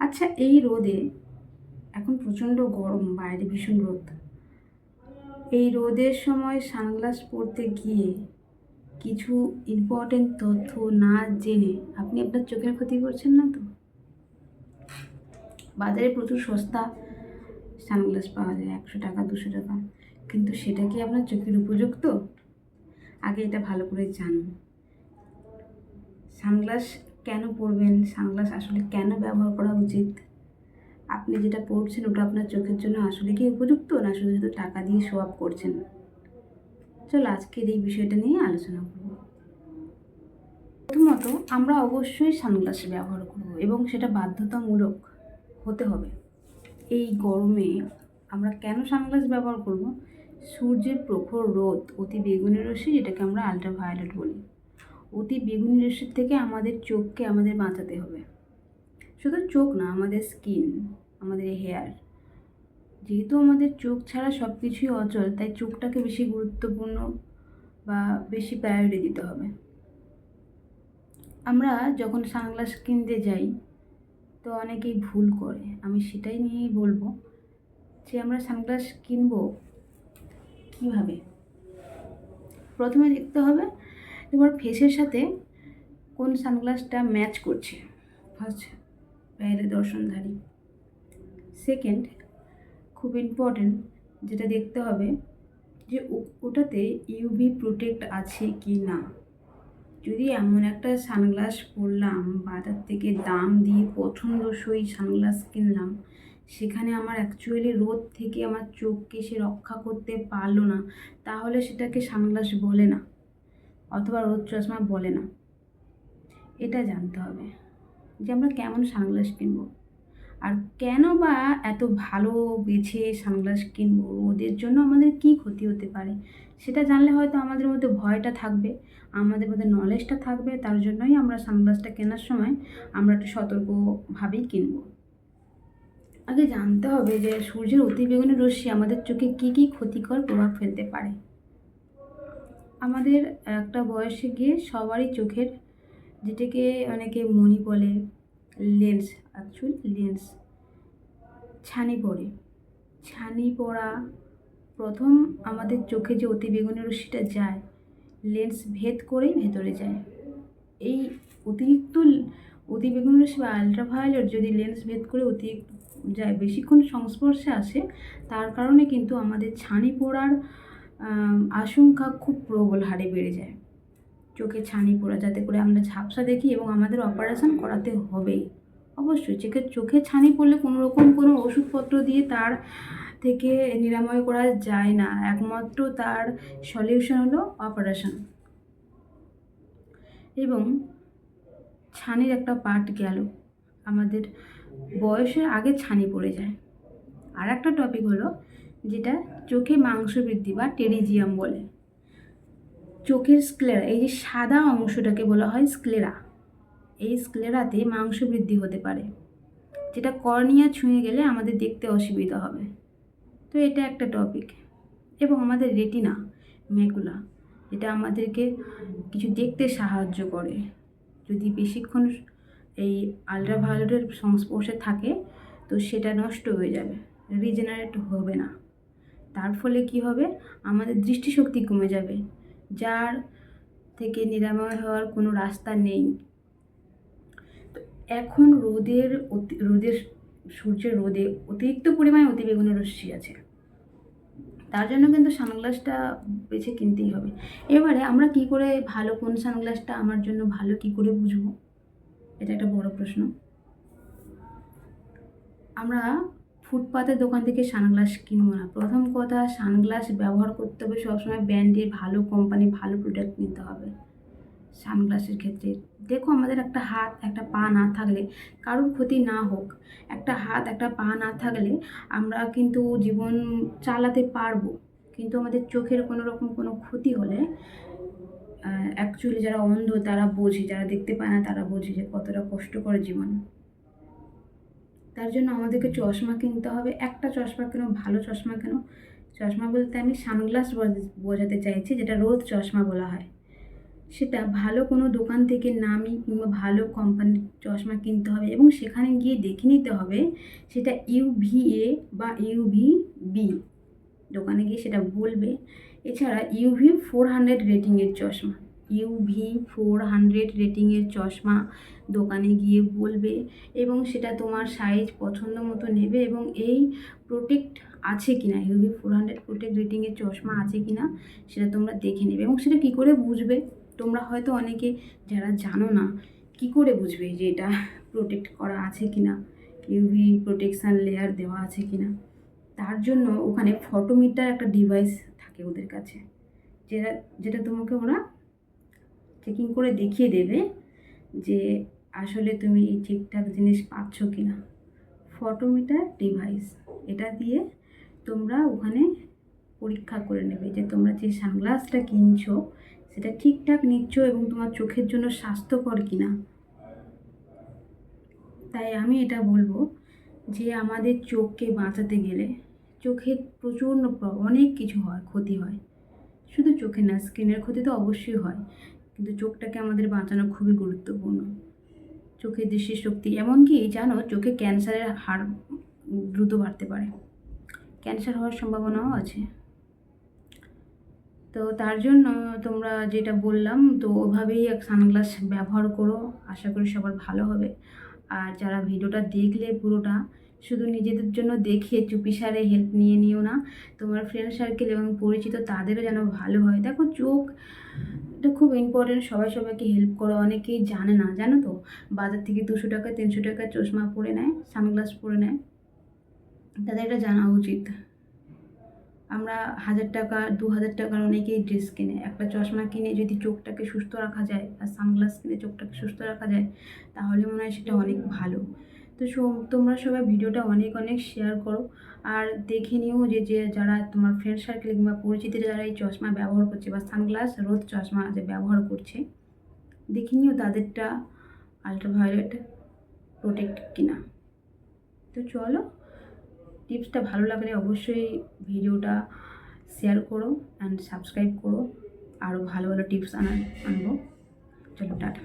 আচ্ছা এই রোদে এখন প্রচণ্ড গরম, বাইরে ভীষণ রোদ। এই রোদের সময় সানগ্লাস পরতে গিয়ে কিছু ইম্পর্টেন্ট তথ্য না জেনে আপনি আপনার চোখের ক্ষতি করছেন না তো? বাজারে প্রচুর সস্তা সানগ্লাস পাওয়া যায়, একশো টাকা, দুশো টাকা। কিন্তু সেটা কি আপনার চোখের উপযুক্ত? আগে এটা ভালো করে জানুন। সানগ্লাস কেন পরবেন? সানগ্লাস আসলে কেন ব্যবহার করা উচিত? আপনি যেটা পড়ছেন ওটা আপনার চোখের জন্য আসলে কি উপযুক্ত, না শুধু শুধু টাকা দিয়ে শো করছেন? চলো আজকের এই বিষয়টা নিয়ে আলোচনা করব। প্রথমত, আমরা অবশ্যই সানগ্লাস ব্যবহার করব এবং সেটা বাধ্যতামূলক হতে হবে। এই গরমে আমরা কেন সানগ্লাস ব্যবহার করব? সূর্যের প্রখর রোদ, অতি বেগুনি রশ্মি, যেটাকে আমরা আলট্রাভায়োলেট বলি। অতি বেগুনি রশ্মির থেকে আমাদের চোখকে আমাদের বাঁচাতে হবে। শুধু চোখ না, আমাদের স্কিন, আমাদের হেয়ার। যেহেতু আমাদের চোখ ছাড়া সব কিছুই অচল, তাই চোখটাকে বেশি গুরুত্বপূর্ণ বা বেশি প্রায়োরিটি দিতে হবে। আমরা যখন সানগ্লাস কিনতে যাই, তো অনেকেই ভুল করে। আমি সেটাই নিয়েই বলব যে, আমরা সানগ্লাস কিনবো কীভাবে? প্রথমে দেখতে হবে তোমার ফেসের সাথে কোন সানগ্লাসটা ম্যাচ করছে? ফার্স্ট বাইরে দর্শনধারী। সেকেন্ড খুব ইম্পর্টেন্ট যেটা দেখতে হবে যে ওটাতে ইউভি প্রোটেক্ট আছে কি না? যদি এমন একটা সানগ্লাস পরলাম, বাজার থেকে দাম দিয়ে পছন্দসই সানগ্লাস কিনলাম, সেখানে আমার অ্যাকচুয়ালি রোদ থেকে আমার চোখকে সে রক্ষা করতে পারল না, তাহলে সেটাকে সানগ্লাস বলে না। অথবা রোদ চশমা বলে না। এটা জানতে হবে যে আমরা কেমন সানগ্লাস কিনবো? আর কেন বা এত ভালো বেছে সানগ্লাস কিনবো? রোদের জন্য আমাদের কী ক্ষতি হতে পারে? সেটা জানলে হয়তো আমাদের মধ্যে ভয়টা থাকবে, আমাদের মধ্যে নলেজটা থাকবে, তার জন্যই আমরা সানগ্লাসটা কেনার সময় আমরা একটু সতর্কভাবেই কিনবো। আগে জানতে হবে যে সূর্যের অতিবেগুনি রশ্মি আমাদের চোখে কী কী ক্ষতিকর প্রভাব ফেলতে পারে। আমাদের একটা বয়সে গিয়ে সবারই চোখের যেটাকে অনেকে মনি বলে লেন্স অ্যাকচুয়ালি লেন্স ছানি পড়ে। ছানি পড়া প্রথম আমাদের চোখে যে অতিবেগুনি রশ্মিটা যায় লেন্স ভেদ করেই ভেতরে যায়। এই অতিরিক্ত অতিবেগুনি রশ্মি বা আলট্রাভায়োলেট যদি লেন্স ভেদ করে অতিরিক্ত যায়, বেশিক্ষণ সংস্পর্শে আসে, তার কারণে কিন্তু আমাদের ছানি পড়ার আশঙ্কা খুব প্রবল হারে বেড়ে যায়। চোখে ছানি পড়া, যাতে করে আমরা ঝাপসা দেখি এবং আমাদের অপারেশন করাতে হবেই। অবশ্যই চোখে চোখে ছানি পড়লে কোনো রকম কোনো ওষুধপত্র দিয়ে তার থেকে নিরাময় করা যায় না। একমাত্র তার সলিউশন হলো অপারেশন এবং ছানির একটা পার্ট গেল। আমাদের বয়সের আগে ছানি পড়ে যায়। আর একটা টপিক হলো যেটা চোখে মাংস বৃদ্ধি বা টেরিজিয়াম বলে। চোখের স্ক্লেরা এই যে সাদা অংশটাকে বলা হয় স্ক্লেরা এই স্ক্লেরাতে মাংস বৃদ্ধি হতে পারে। যেটা কর্নিয়া ছুঁয়ে গেলে আমাদের দেখতে অসুবিধা হবে। তো এটা একটা টপিক এবং আমাদের রেটিনা ম্যাকুলা এটা আমাদেরকে কিছু দেখতে সাহায্য করে। যদি বেশিক্ষণ এই আলট্রাভায়োলেটের সংস্পর্শে থাকে, তো সেটা নষ্ট হয়ে যাবে রিজেনারেট হবে না। তার ফলে কি হবে? আমাদের দৃষ্টিশক্তি কমে যাবে। যার থেকে নিরাময় হওয়ার কোনো রাস্তা নেই। তো এখন রোদের অতি রোদের সূর্যের রোদে অতিরিক্ত পরিমাণে অতিবেগুনি রশ্মি আছে। তার জন্য কিন্তু সানগ্লাসটা বেছে কিনতেই হবে। এবারে আমরা কি করে ভালো, কোন সানগ্লাসটা আমার জন্য ভালো, কি করে বুঝব? এটা একটা বড় প্রশ্ন। আমরা ফুটপাতের দোকান থেকে সানগ্লাস কিনবো না। প্রথম কথা, সানগ্লাস ব্যবহার করতে হবে সবসময় ব্র্যান্ডের ভালো কোম্পানি, ভালো প্রোডাক্ট নিতে হবে। সানগ্লাসের ক্ষেত্রে। দেখো আমাদের একটা হাত, একটা পা না থাকলে কারোর ক্ষতি না হোক, একটা হাত, একটা পা না থাকলে আমরা কিন্তু জীবন চালাতে পারব। কিন্তু আমাদের চোখের কোনো রকম কোনো ক্ষতি হলে অ্যাকচুয়ালি যারা অন্ধ তারা বোঝে, যারা দেখতে পায় না তারা বোঝে যে কতটা কষ্টকর জীবন। তার জন্য আমাদেরকে চশমা কিনতে হবে। একটা চশমা কেন? ভালো চশমা কেন? চশমা বলতে আমি সানগ্লাস বোঝাতে চাইছি, যেটা রোদ চশমা বলা হয়। সেটা ভালো কোনো দোকান থেকে নামি কিংবা ভালো কোম্পানির চশমা কিনতে হবে এবং সেখানে গিয়ে দেখে নিতে হবে সেটা ইউভিএ বা ইউভি বি। দোকানে গিয়ে সেটা বলবে। এছাড়া ইউভি ফোর হান্ড্রেড রেটিংয়ের চশমা। ইউভি ফোর হান্ড্রেড রেটিংয়ের চশমা দোকানে গিয়ে বলবে এবং সেটা তোমার সাইজ পছন্দ মতো নেবে এবং এই প্রোটেক্ট আছে কিনা? ইউভি ফোর হান্ড্রেড প্রোটেক্ট রেটিংয়ের চশমা আছে কিনা সেটা তোমরা দেখে নেবে এবং সেটা কী করে বুঝবে? তোমরা হয়তো অনেকে যারা জানো না, কি করে বুঝবে যে এটা প্রোটেক্ট করা আছে কি না ইউভি প্রোটেকশান লেয়ার দেওয়া আছে কি না তার জন্য ওখানে ফটোমিটার একটা ডিভাইস থাকে ওদের কাছে। যেটা যেটা তোমাকে ওরা চেকিং করে দেখিয়ে দেবে যে আসলে তুমি এই ঠিকঠাক জিনিস পাচ্ছ কি না ফটোমিটার ডিভাইস এটা দিয়ে তোমরা ওখানে পরীক্ষা করে নেবে যে তোমরা যে সানগ্লাসটা কিনছো, সেটা ঠিকঠাক নিচ্ছ এবং তোমার চোখের জন্য স্বাস্থ্যকর কি না তাই আমি এটা বলব যে আমাদের চোখকে বাঁচাতে গেলে চোখের প্রচণ্ড অনেক কিছু হয়, ক্ষতি হয়। শুধু চোখে না স্কিনের ক্ষতি তো অবশ্যই হয়। কিন্তু চোখটাকে আমাদের বাঁচানো খুবই গুরুত্বপূর্ণ। চোখের দৃষ্টিশক্তি এমনকি জানো, চোখে ক্যান্সারের হার দ্রুত বাড়তে পারে। ক্যান্সার হওয়ার সম্ভাবনাও আছে। তো তার জন্য তোমরা যেটা বললাম, তো ওভাবেই এক সানগ্লাস ব্যবহার করো। আশা করি সবার ভালো হবে। আর যারা ভিডিওটা দেখলে পুরোটা, শুধু নিজেদের জন্য দেখে চুপিসারে হেল্প নিয়ে নিও না। তোমার ফ্রেন্ড সার্কেল এবং পরিচিত তাদেরও যেন ভালো হয়। দেখো চোখ এটা খুব ইম্পর্টেন্ট সবাই সবাইকে হেল্প করো। অনেকেই জানে না, জানো তো? বাজার থেকে দুশো টাকা, তিনশো টাকা চশমা পরে নেয় সানগ্লাস পরে নেয়। তাদের এটা জানা উচিত। আমরা হাজার টাকা, দু হাজার টাকার অনেকেই ড্রেস কিনে। একটা চশমা কিনে যদি চোখটাকে সুস্থ রাখা যায়, আর সানগ্লাস কিনে চোখটাকে সুস্থ রাখা যায়, তাহলে মনে হয় সেটা অনেক ভালো। তো তোমরা সবাই ভিডিওটা অনেক অনেক শেয়ার করো। আর দেখে নিও যে যে যারা তোমার ফ্রেন্ড সার্কেল কিংবা পরিচিতরা যারা এই চশমা ব্যবহার করছে বা সানগ্লাস রোদ চশমা যে ব্যবহার করছে, দেখে নিও তাদেরটা আলট্রাভায়োলেট প্রোটেক্ট কিনা। তো চলো টিপসটা ভালো লাগলে অবশ্যই ভিডিওটা শেয়ার করো অ্যান্ড সাবস্ক্রাইব করো। আরও ভালো ভালো টিপস আনা আনব। চলো, টাটা।